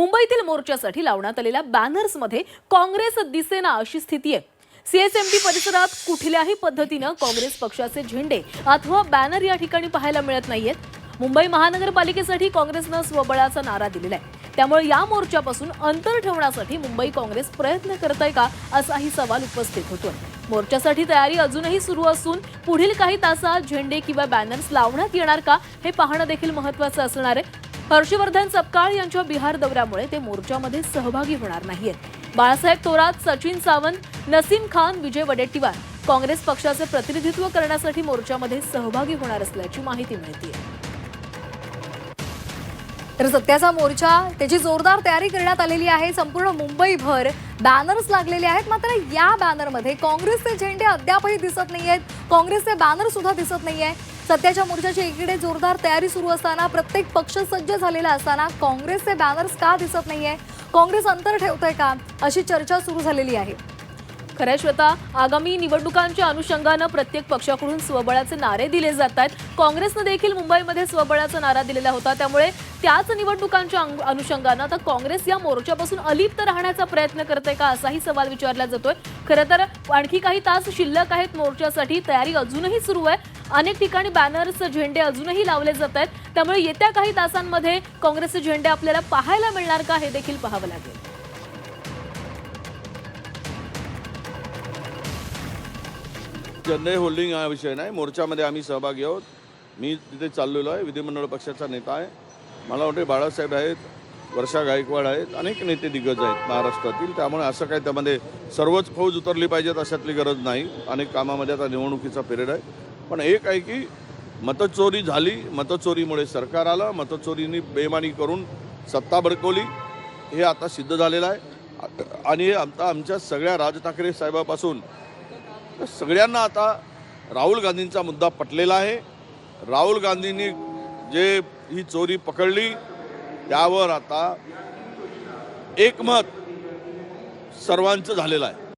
मुंबईतील मोर्चासाठी लावण्यात आलेल्या बॅनर्समध्ये काँग्रेस दिसेना अशी स्थिती आहे. सीएसएमटी परिसरात कुठल्याही पद्धतीनं काँग्रेस पक्षाचे झेंडे अथवा बॅनर या ठिकाणी पाहायला मिळत नाहीयेत. मुंबई महानगरपालिकेसाठी काँग्रेसनं स्वबळाचा नारा दिलेला आहे. त्यामुळे या मोर्चापासून अंतर ठेवण्यासाठी मुंबई काँग्रेस प्रयत्न करत आहे का असाही सवाल उपस्थित होतोय. मोर्चासाठी तयारी अजूनही सुरू असून पुढील काही तासात झेंडे किंवा बॅनर्स लावण्यात येणार का हे पाहणं देखील महत्वाचं असणार आहे. हर्षवर्धन सपकाळ यांच्या बिहार दौऱ्यामुळे ते मोर्चामध्ये सहभागी होणार नाहीयेत. बाळासाहेब थोरात सचिन सावंत नसीम खान विजय वडेट्टीवार काँग्रेस पक्षाचे प्रतिनिधित्व करण्यासाठी मोर्चामध्ये सहभागी होणार असल्याची माहिती मिळते तर सत्याचा मोर्चा त्याची जोरदार तयारी करण्यात आलेली आहे. संपूर्ण मुंबईभर बॅनर्स लागलेले आहेत. मात्र या बॅनरमध्ये काँग्रेसचे झेंडे अद्यापही दिसत नाही आहेत काँग्रेसचे बॅनर सुद्धा दिसत नाही आहे सत्याच्या मोर्चाची एकीकडे जोरदार तयारी सुरू असताना प्रत्येक पक्ष सज्ज झालेला असताना काँग्रेसचे बॅनर्स का दिसत नाहीये? काँग्रेस अंतर ठेवतंय का? अशी चर्चा सुरू झालेली आहे. खऱ्या श्वेता आगामी निवडणुकांच्या अनुषंगानं प्रत्येक पक्षाकडून स्वबळाचे नारे दिले जात आहेत काँग्रेसनं देखील मुंबईमध्ये स्वबळाचा नारा दिलेला होता. त्यामुळे त्याच निवडणुकांच्या अनुषंगानं आता काँग्रेस या मोर्चापासून अलिप्त राहण्याचा प्रयत्न करते का असाही सवाल विचारला जातोय. खरं तर आणखी काही तास शिल्लक आहेत मोर्चासाठी. तयारी अजूनही सुरू आहे. अनेक ठिकाणी बॅनर्स झेंडे अजूनही लावले जात आहेत. त्यामुळे येत्या काही तासांमध्ये काँग्रेसचे झेंडे आपल्याला पाहायला मिळणार का हे देखील पाहावं लागेल. चेन्नई होल्डिंग हा विषय नाही. मोर्चामध्ये आम्ही सहभागी आहोत. मी तिथे चाललेलो आहे. विधिमंडळ पक्षाचा नेता आहे. मला वाटते बाळासाहेब आहेत वर्षा गायकवाड आहेत अनेक नेते दिग्गज आहेत महाराष्ट्रातील. त्यामुळे असं काय त्यामध्ये सर्वच फौज उतरली पाहिजेत अशातली गरज नाही. अनेक कामामध्ये आता निवडणुकीचा पिरियड आहे. पण एक आहे की मतचोरी झाली. मतचोरीमुळे सरकार आलं. मतचोरीनी बेमानी करून सत्ता भडकवली. हे आता सिद्ध झालेलं आहे. आणि आता आमच्या सगळ्या राज ठाकरे साहेबापासून तर सगळ्यांना आता राहुल गांधींचा मुद्दा पटलेला आहे. राहुल गांधींनी जे ही चोरी पकडली त्यावर आता एकमत सर्वांचं झालेलं आहे.